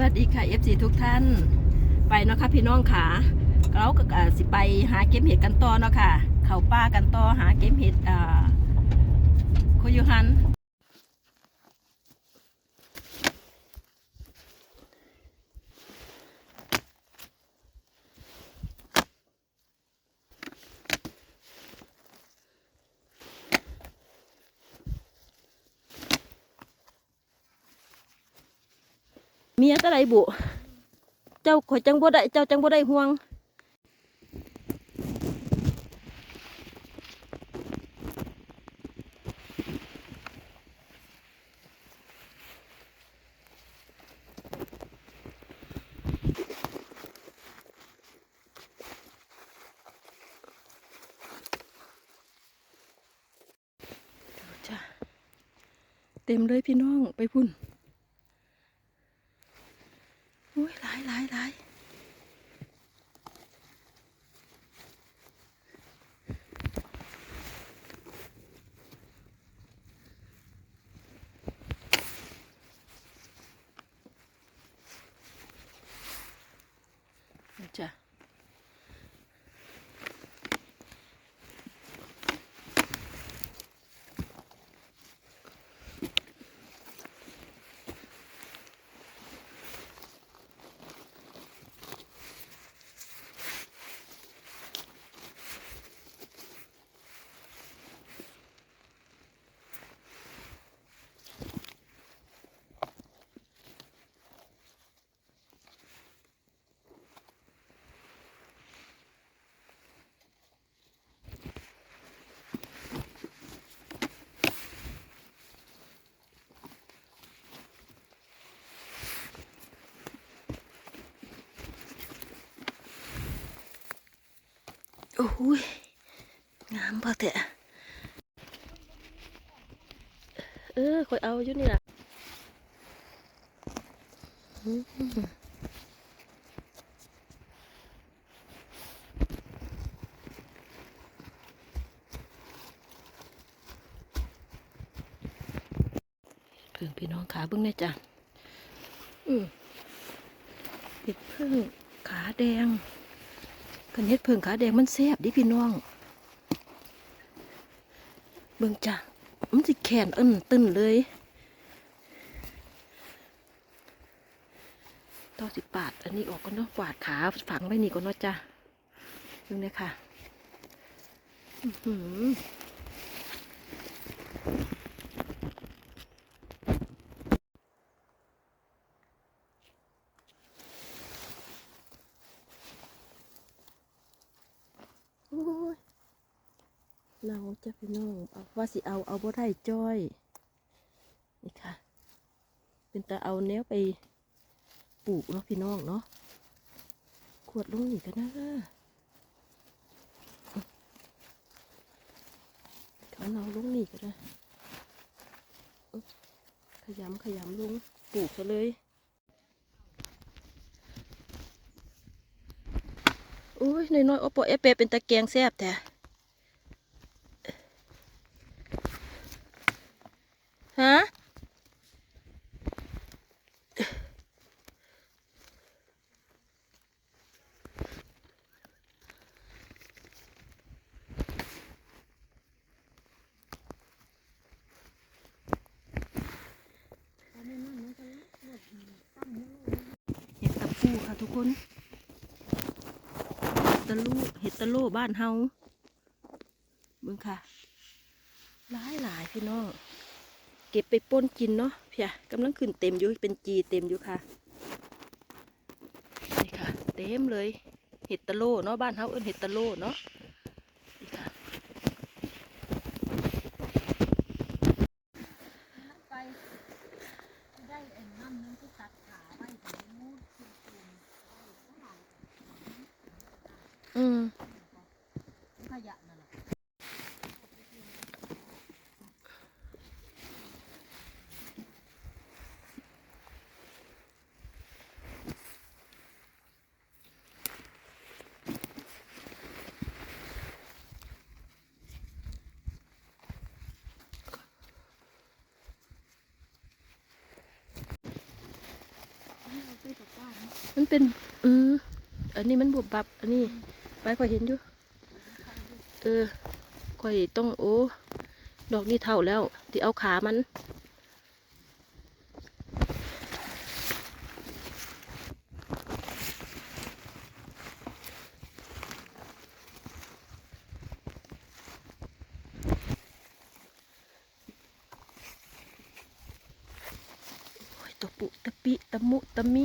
วัสดีค่ะ FC ทุกท่าน ไปเนาะค่ะพี่น้องขาเราก็อ่าสิไปหาเก็บเห็ดกันต่อเนาะค่ะ เขาป้ากันต่อหาเก็บเห็ดอ่าโคยูฮัน เมียตะไรบุ เจ้าข่อยจังบ่ได้ เจ้าจังบ่ได้ห่วงจ้ะเต็มเลยพี่น้องไปพุ่น อ้ยหลายหลายหลายนี่จ้ะ โอ้ยงามพอแตะเออคอยเอาอยู่นี่ล่ะอืมเพิ่งพี่น้องขาเบิ้งแน่จ้ะอืมเห็ดเพิ่งขาแดง กันเฮ็ดเพิ่งขาแดงมันแซ่บดิพี่น้อง เบิ่งจ้ะมันสิแขนอึนตึ้นเลยต่อสิปาด อันนี้ออกก็เนาะปาดขาฝังไว้นี่ก็เนาะจ้ะเบิ่งเลยค่ะ อือหือโอ้ย เราจะพี่น้องเอาว่าสิเอาเอาบ่ได้จ้อยนี่ค่ะ เป็นตาเอาแนวไปปลูกเนาะพี่น้องเนาะขวดลงนี่ก็นนะเขาเราลงนี่ก็ได้ขยำขยำลงปลูกซะเลยโอ้ยน้อยๆโอปอเอเปเป็นตะแกงแซ่บแท้ ฮะเห็ดตะปูค่ะทุกคนเตะลูเห็ดตะโลบ้านเฮาเบิ่งค่ะ หลายหลายพี่น้อง เก็บไปป่นกินเนาะเพียกำลังขึ้นเต็มอยู่เป็นจีเต็มอยู่ค่ะนี่ค่ะ เต็มเลยเห็ดตะโลเนาะบ้านเฮาเอิ้นเห็ดตะโลเนาะนี่ค่ะอ็นน้ำนึงที่ตัดขาไว้ถึงมูดคุณคุณ อืม ขยะนั่นแหละ ไป ส่ตะกร้า เป็นอืมอันนี้มันบวบบับ อันนี้ไปข่อยเห็นอยู่ เออข่อยต้องโอ้ ดอกนี่เท่าแล้วที่เอาขามันตะปุตะปิตะมุตะมิ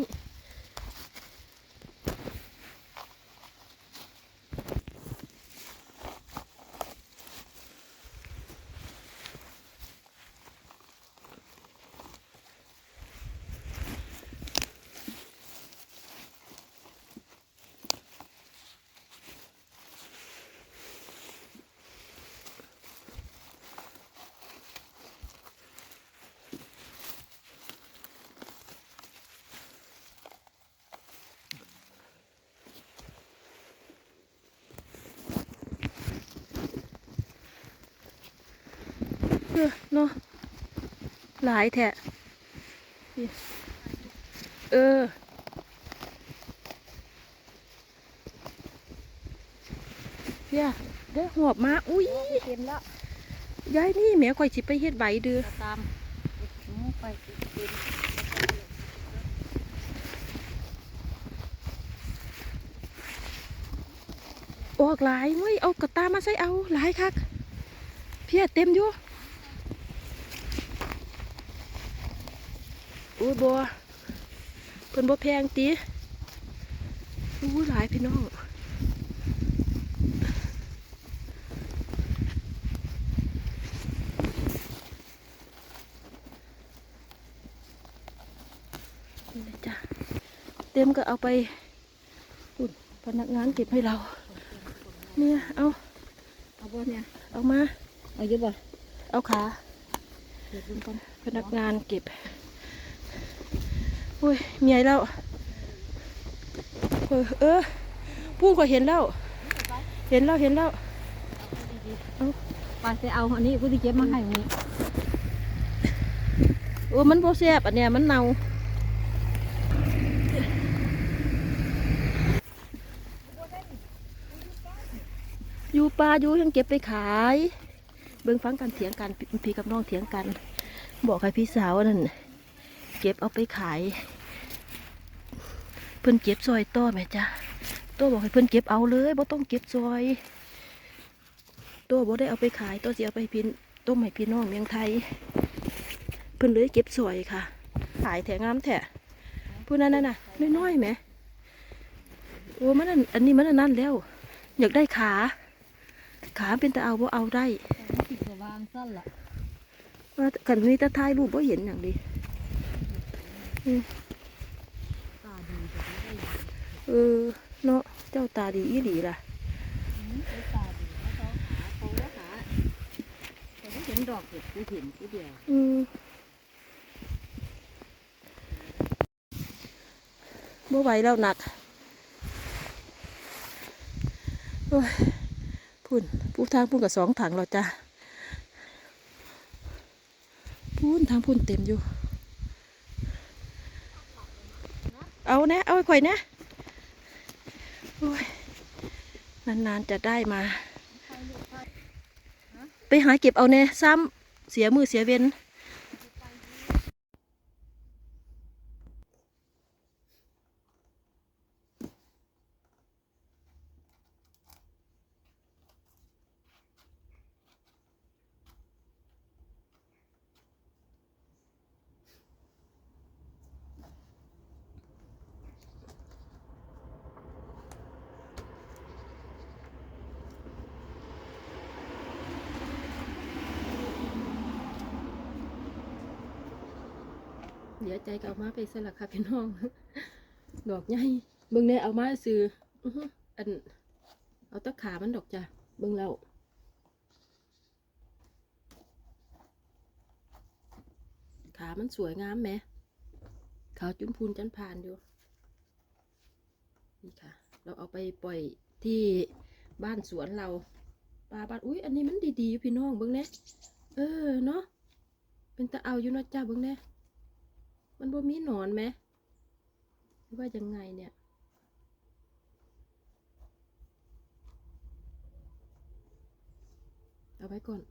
เออเนาะหลายแทะนี่เออเพี่ยได้หอบมาอุ้ยเต็มแล้วยายนี่แหม่ข่อยสิไปเฮ็ดใบเดือจะตามหนูไปเต็มออกหลายเว้ยเอากระตามาใส่เอาหลายคักเพี่ยเต็มอยู่ อุ้ยบัวเพิ่นบ่แพงตีอู้หลายพี่น้องนี่เลยจ้ะเต็มก็เอาไปอุ่นพนักงานเก็บให้เรา เนี่ยเอาเอาบ่เนี่ยเอามา เอาอยู่บ่เอาขาเดี๋ยวดูก่อนพนักงานเก็บ อุ้ยเมียแล้วเออเออพูดก็เห็นแล้ว เห็นแล้วเห็นแล้วเอาไปไปเอาอันนี้กูที่เก็บมาให้มึงโอ้มันโบแซบอันเนี้ยมันเน่าอยู่ปลาอยู่ยังเก็บไปขาย เบิ่งฟังกันเถียงกันพี่พี่กับน้องเถียงกัน บอกให้พี่สาวนั่น เก็บเอาไปขาย เพิ่นเก็บซอยต้อแม่จ้ะต้อบอกให้เพิ่นเก็บเอาเลยบ่ต้องเก็บซอยต้อบ่ได้เอาไปขายต้อสิเอาไปให้พี่ต้มให้พี่น้องเมียงไทย เพิ่นเลยเก็บซอยค่ะ ขายแถงามแถะผู้นั้นน่ะน่ะน้อยๆแหมโอ้มันอันอันนี้มันอันนั้นแล้ว อยากได้ขา ขาเป็นตาเอาบ่เอาได้ติดกระวางสั้นละว่ากันนี้ตาท้ายรูปบ่เห็นอย่างดี ตาดีแต่ไม่ได้ดีเออเนาะเจ้าตาดีอีหลีล่ะอืมไอ้ตาดีแล้วเขาหาเขาว่าหาแต่ไม่เห็นดอกเห็ดกูเห็นกูเดียวอืมบ่ไหวแล้วหนักโอ้ยพุ่นผู้ทางพุ่นกับสองถังเราจ้ะพุ่นทางพุ่นเต็มอยู่ เอานะ เอาไข่อยนะโอ้ยนานๆจะได้มา ไปหาเก็บเอาเน่ซ้ำเสียมือเสียเวน เดี๋ยวใจก็เอามาไปสลักค่ะพี่น้อง ดอกใหญ่เบิ่งแน่เอามาซื้ออืออัน เอาตะขามันดอกจ้ะเบิ่งแล้วขามันสวยงามไหมขาวจุ้มพูนจันพานอยู่ นี่ค่ะ เราเอาไปปล่อยที่บ้านสวนเราปลาบ้านอุ้ยอันนี้มันดีๆอยู่พี่น้องเบิ่งแน่เออเนาะเป็นตะเอาอยู่นาะจ้าเบิ่งแน่ มันบ่มีหนอนไหมหรือว่ายังไงเนี่ยเอาไว้ก่อน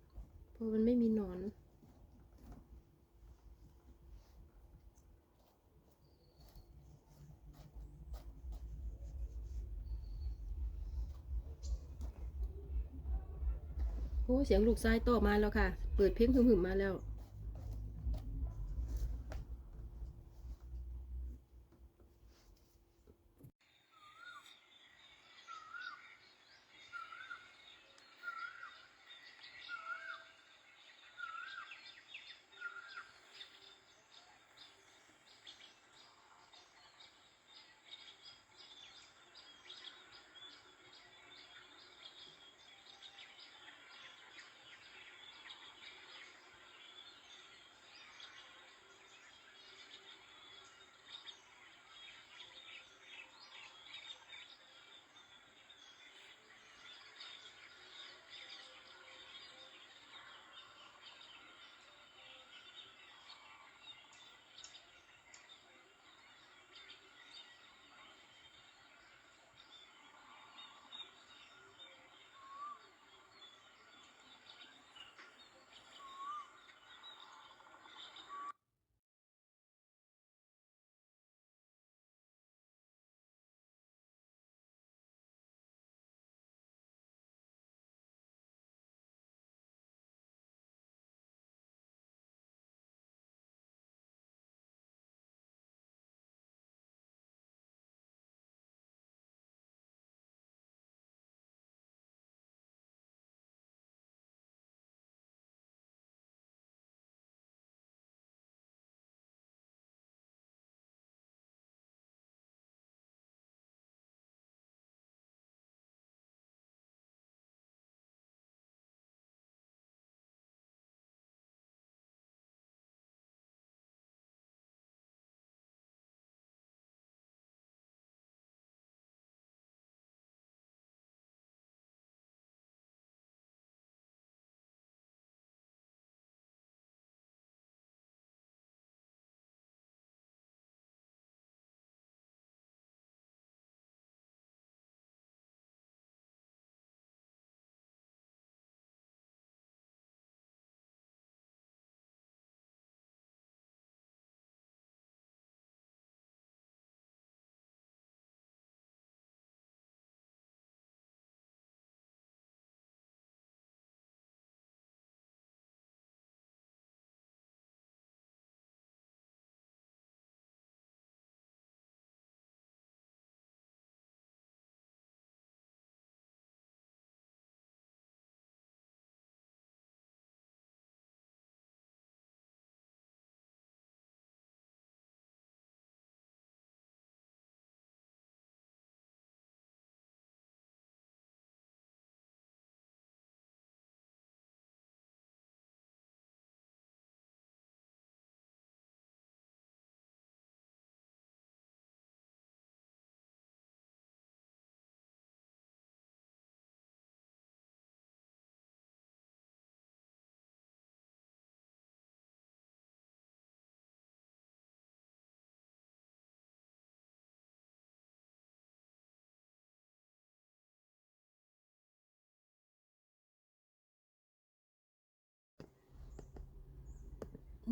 เพราะมันไม่มีหนอน โอ้เสียงลูกชายโตอมาแล้วค่ะ เปิดเพลงหึ่มๆมาแล้ว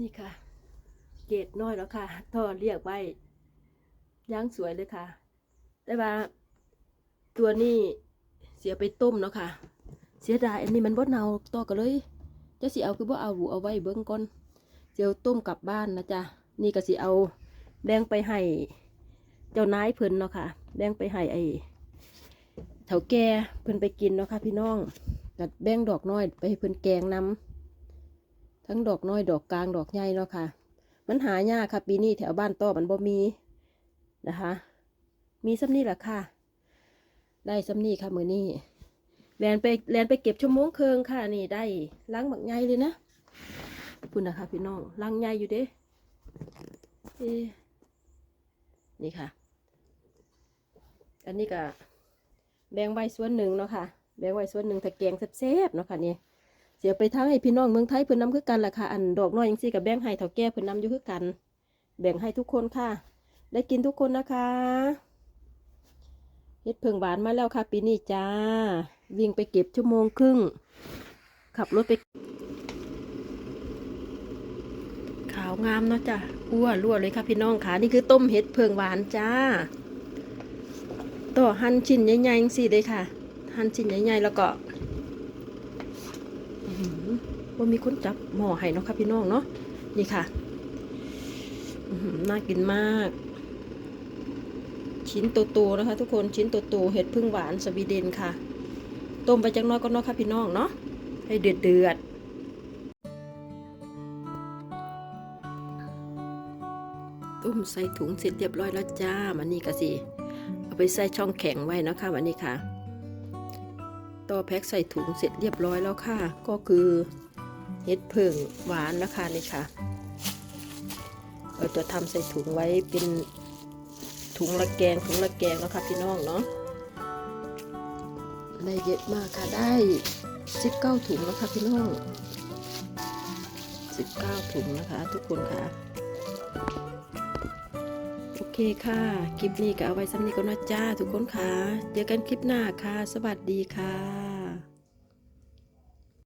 นี่ค่ะ เกตน้อยแล้วค่ะท่อเรียกไว้ย่างสวยเลยค่ะ แต่ว่า ตัวนี้เสียไปต้มเนาะค่ะ เสียดายอันนี้มันบดเนาต่อกันเลยจะสิเอาคือบ่เอาเอาไว้เบิ้งก่อนเจียวต้มกลับบ้านนะจ๊ะนี่ก็สิเอาแบ่งไปให้เจ้านายเพิ่นเนาะค่ะแบ่งไปให้ไอ้เถาแก่เพิ่นไปกินเนาะค่ะพี่น้องกัดแบ่งดอกน้อยไปให้เพิ่นแกงน้ำ ทั้งดอกน้อยดอกกลางดอกใหญ่เนาะค่ะ มันหายากค่ะปีนี้แถวบ้านต้อมันบ่มีนะคะ มีซ้ำนี่แหละค่ะ ได้ซ้ำนี่ค่ะมือนี้แลนไปแลนไปเก็บชั่วโมงเคืองค่ะ นี่ได้ล้างบักใหญ่เลยนะคุณนะคะพี่น้องล้างใหญ่อยู่เด้เอ๊ะนี่ค่ะ อันนี้ก็แบ่งไว้ส่วนหนึ่งเนาะค่ะ แบ่งไว้ส่วนหนึ่งถ้าแกงแซ่บๆเนาะค่ะนี่ เสียไปทั้งให้พี่น้องเมืองไทยเพิ่นนำคือกันล่ะค่ะ อันดอกน้อยยังซี่กับแบ่งให้เฒ่าแก่เพิ่นนำอยู่คือกัน แบ่งให้ทุกคนค่ะ ได้กินทุกคนนะคะเฮ็ดเพิงหวานมาแล้วค่ะ ปีนี้จ้า วิ่งไปเก็บชั่วโมงครึ่ง ขับรถไป ขาวงามเนาะจ้ะอ้วนรั่วเลยค่ะพี่น้องค่ะ นี่คือต้มเห็ดเพิงหวานจ้า ต่อหั่นชิ้นใหญ่ๆสิเลยค่ะ หั่นชิ้นใหญ่ๆแล้วก็ ว่ามีคนจับหม้อให้เนาะค่ะพี่น้องเนาะนี่ค่ะน่ากินมาก ชิ้นโตๆนะคะ ทุกคนชิ้นโตๆเห็ดพึ่งหวานสวีเดนค่ะ ต้มไปจังน้อยก็เนาะค่ะพี่น้องเนาะให้เดือดเดือดต้มใส่ถุงเสร็จเรียบร้อยแล้วจ้ามันนี่ก็สิเอาไปใส่ช่องแข็งไว้นะคะวันนี้ค่ะ ต่อแพ็คใส่ถุงเสร็จเรียบร้อยแล้วค่ะ ก็คือ เห็ดผึ่งหวานนะคะนี่ค่ะเราจะทำใส่ถุงไว้เป็นถุงละแกงถุงละแกงแล้วค่ะพี่น้องเนาะได้เยอะมากค่ะได้สิบเก้าถุงแล้วค่ะพี่น้องสิบเก้าถุงนะคะ ทุกคนค่ะโอเคค่ะ คลิปนี้ก็เอาไว้ซ้ำนีก็นะจ้า ทุกคนค่ะ เจอกันคลิปหน้าค่ะ สวัสดีค่ะ